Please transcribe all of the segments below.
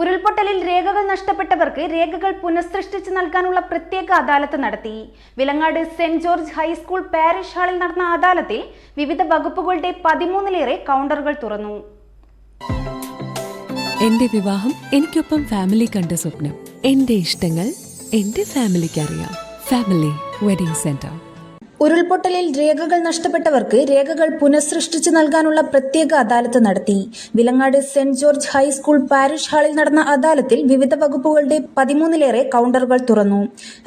ഉരുൾപൊട്ടലിൽ രേഖകൾ നഷ്ടപ്പെട്ടവർക്ക് രേഖകൾ പുനഃസൃഷ്ടിച്ച് നൽകാനുള്ള പ്രത്യേക അദാലത്ത് നടത്തി. Vilangad Saint George high school parish ഹാളിൽ നടന്ന അദാലത്തിൽ വിവിധ വകുപ്പുകളുടെ പതിമൂന്നിലേറെ കൗണ്ടറുകൾ തുറന്നു. എന്റെ വിവാഹം എനിക്കൊപ്പം ഫാമിലി കണ്ട സ്വപ്നം. എന്റെ ഇഷ്ടങ്ങൾ എന്റെ ഫാമിലിക്ക് അറിയാം ഫാമിലി വെഡിംഗ് സെന്റർ. ഉരുൾപൊട്ടലിൽ രേഖകൾ നഷ്ടപ്പെട്ടവർക്ക് രേഖകൾ പുനഃസൃഷ്ടിച്ചു നൽകാനുള്ള പ്രത്യേക അദാലത്ത് നടത്തി. Vilangad Saint George high school parish ഹാളിൽ നടന്ന അദാലത്തിൽ വിവിധ വകുപ്പുകളുടെ പതിമൂന്നിലേറെ കൗണ്ടറുകൾ തുറന്നു.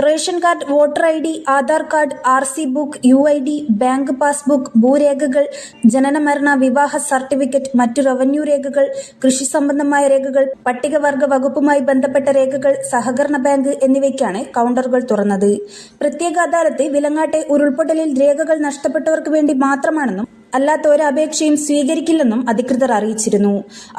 Ration card voter I D Aadhaar card R C book U I D bank passbook ഭൂരേഖകൾ ജനന മരണ വിവാഹ സർട്ടിഫിക്കറ്റ് മറ്റു റവന്യൂ രേഖകൾ കൃഷി സംബന്ധമായ രേഖകൾ പട്ടികവർഗ വകുപ്പുമായി ബന്ധപ്പെട്ട രേഖകൾ സഹകരണ ബാങ്ക് എന്നിവയ്ക്കാണ് കൗണ്ടറുകൾ തുറന്നത്. പ്രത്യേക അദാലത്ത് വിലങ്ങാട്ടെ ഉരുൾപൊട്ടലിൽ രേഖകൾ നഷ്ടപ്പെട്ടവർക്ക് വേണ്ടി മാത്രമാണെന്നും അല്ലാത്ത ഒരു അപേക്ഷയും സ്വീകരിക്കില്ലെന്നും അധികൃതർ അറിയിച്ചിരുന്നു.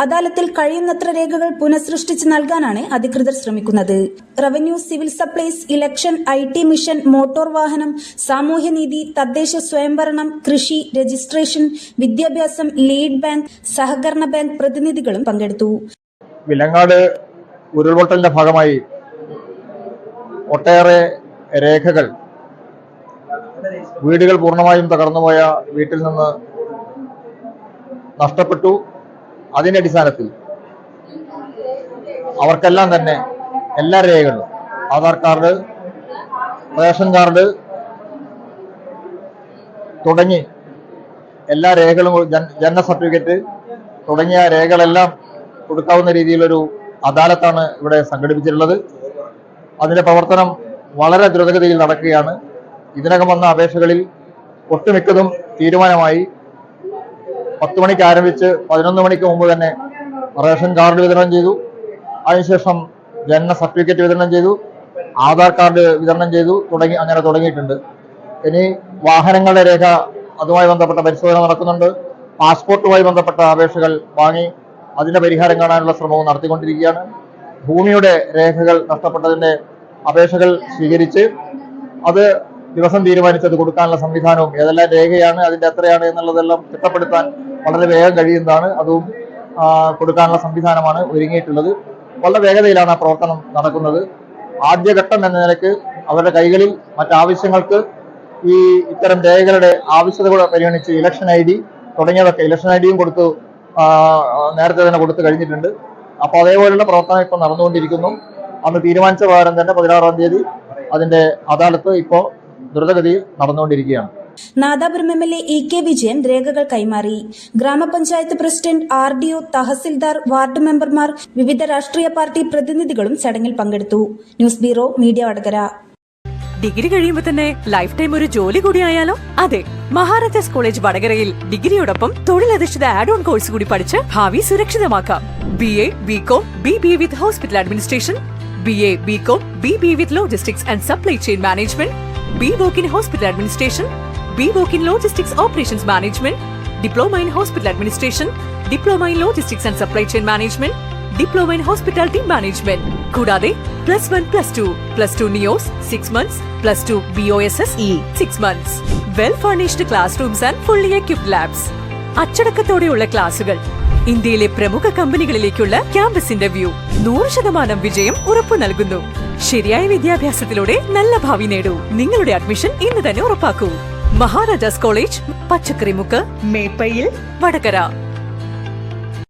അദാലത്തിൽ കഴിയുന്നത്ര രേഖകൾ പുനഃസൃഷ്ടിച്ച് നൽകാനാണ് അധികൃതർ ശ്രമിക്കുന്നത്. Revenue civil supplies election I T mission motor വാഹനം സാമൂഹ്യനീതി തദ്ദേശ സ്വയംഭരണം കൃഷി രജിസ്ട്രേഷൻ വിദ്യാഭ്യാസം ലീഡ് ബാങ്ക് സഹകരണ ബാങ്ക് പ്രതിനിധികളും പങ്കെടുത്തു. വിലങ്ങാട് ഉരുൾപൊട്ടലിന്റെ ഭാഗമായി ഒട്ടേറെ രേഖകൾ വീടുകൾ പൂർണമായും തകർന്നുപോയ വീട്ടിൽ നിന്ന് നഷ്ടപ്പെട്ടു. അതിന്റെ അടിസ്ഥാനത്തിൽ അവർക്കെല്ലാം തന്നെ എല്ലാ രേഖകളും ആധാർ കാർഡ് റേഷൻ കാർഡ് തുടങ്ങി എല്ലാ രേഖകളും ജനന സർട്ടിഫിക്കറ്റ് തുടങ്ങിയ രേഖകളെല്ലാം കൊടുക്കാവുന്ന രീതിയിലൊരു അദാലത്താണ് ഇവിടെ സംഘടിപ്പിച്ചിട്ടുള്ളത്. അതിന്റെ പ്രവർത്തനം വളരെ ദ്രുതഗതിയിൽ നടക്കുകയാണ്. ഇതിനകം വന്ന അപേക്ഷകളിൽ ഒട്ടുമിക്കതും തീരുമാനമായി. പത്ത് മണിക്ക് ആരംഭിച്ച് പതിനൊന്ന് മണിക്ക് മുമ്പ് തന്നെ റേഷൻ കാർഡ് വിതരണം ചെയ്തു. അതിനുശേഷം ജനന സർട്ടിഫിക്കറ്റ് വിതരണം ചെയ്തു. ആധാർ കാർഡ് വിതരണം ചെയ്തു. തുടങ്ങി അങ്ങനെ തുടങ്ങിയിട്ടുണ്ട്. ഇനി വാഹനങ്ങളുടെ രേഖ അതുമായി ബന്ധപ്പെട്ട പരിശോധന നടക്കുന്നുണ്ട്. പാസ്പോർട്ടുമായി ബന്ധപ്പെട്ട അപേക്ഷകൾ വാങ്ങി അതിന്റെ പരിഹാരം കാണാനുള്ള ശ്രമവും നടത്തിക്കൊണ്ടിരിക്കുകയാണ്. ഭൂമിയുടെ രേഖകൾ നഷ്ടപ്പെട്ടതിന്റെ അപേക്ഷകൾ സ്വീകരിച്ച് അത് ദിവസം തീരുമാനിച്ചത് കൊടുക്കാനുള്ള സംവിധാനവും ഏതെല്ലാം രേഖയാണ് അതിന്റെ എത്രയാണ് എന്നുള്ളതെല്ലാം തിട്ടപ്പെടുത്താൻ വളരെ വേഗം കഴിയുന്നതാണ്. അതും കൊടുക്കാനുള്ള സംവിധാനമാണ് ഒരുങ്ങിയിട്ടുള്ളത്. വളരെ വേഗതയിലാണ് ആ പ്രവർത്തനം നടക്കുന്നത്. ആദ്യഘട്ടം എന്ന നിലയ്ക്ക് അവരുടെ കൈകളിൽ മറ്റാവശ്യങ്ങൾക്ക് ഈ ഇത്തരം രേഖകളുടെ ആവശ്യതകൾ പരിഗണിച്ച് ഇലക്ഷൻ ഐ ഡി തുടങ്ങിയതൊക്കെ ഇലക്ഷൻ ഐ ഡിയും കൊടുത്തു നേരത്തെ തന്നെ കൊടുത്തു കഴിഞ്ഞിട്ടുണ്ട്. അപ്പൊ അതേപോലെയുള്ള പ്രവർത്തനം ഇപ്പം നടന്നുകൊണ്ടിരിക്കുന്നു. അന്ന് തീരുമാനിച്ച പ്രകാരം തന്നെ പതിനാറാം തീയതി അതിന്റെ അദാലത്ത് ഇപ്പോ ദ്രുതഗതിയിൽ നടന്നുകൊണ്ടിരിക്കുകയാണ്. Nadapuram M L A K Vijayan രേഖകൾ കൈമാറി. ഗ്രാമപഞ്ചായത്ത് president R D O tahsildar ward മെമ്പർമാർ വിവിധ രാഷ്ട്രീയ പാർട്ടി പ്രതിനിധികളും ചടങ്ങിൽ പങ്കെടുത്തു. News bureau media Vadakara. Degree കഴിയുമ്പോൾ തന്നെ ലൈഫ് ടൈം ഒരു ജോലി കൂടി ആയാലോ? അതെ മഹാരാജാസ് കോളേജ് വടകരയിൽ ഡിഗ്രിയോടൊപ്പം തൊഴിലധിഷ്ഠിത ആഡ് ഓൺ കോഴ്സ് കൂടി പഠിച്ച് ഭാവി സുരക്ഷിതമാക്കാം. B A B com B B with hospital administration B A B com B B with logistics and supply chain management B voc in hospital administration B voc in logistics operations management diploma in hospital administration diploma in logistics and supply chain management diploma in hospitality management കൂടാതെ plus one plus two plus two NIOS six months plus two B O S S E six months well furnished classrooms and fully equipped labs അച്ചടക്കത്തോടെയുള്ള ക്ലാസുകൾ. ഇന്ത്യയിലെ പ്രമുഖ കമ്പനികളിലേക്കുള്ള campus interview നൂറ് ശതമാനം വിജയം ഉറപ്പു നൽകുന്നു. ശരിയായ വിദ്യാഭ്യാസത്തിലൂടെ നല്ല ഭാവി നേടൂ. നിങ്ങളുടെ അഡ്മിഷൻ ഇന്ന് തന്നെ ഉറപ്പാക്കൂ. മഹാരാജാസ് കോളേജ് പച്ചക്കറിമുക്ക് മേപ്പയിൽ വടകര.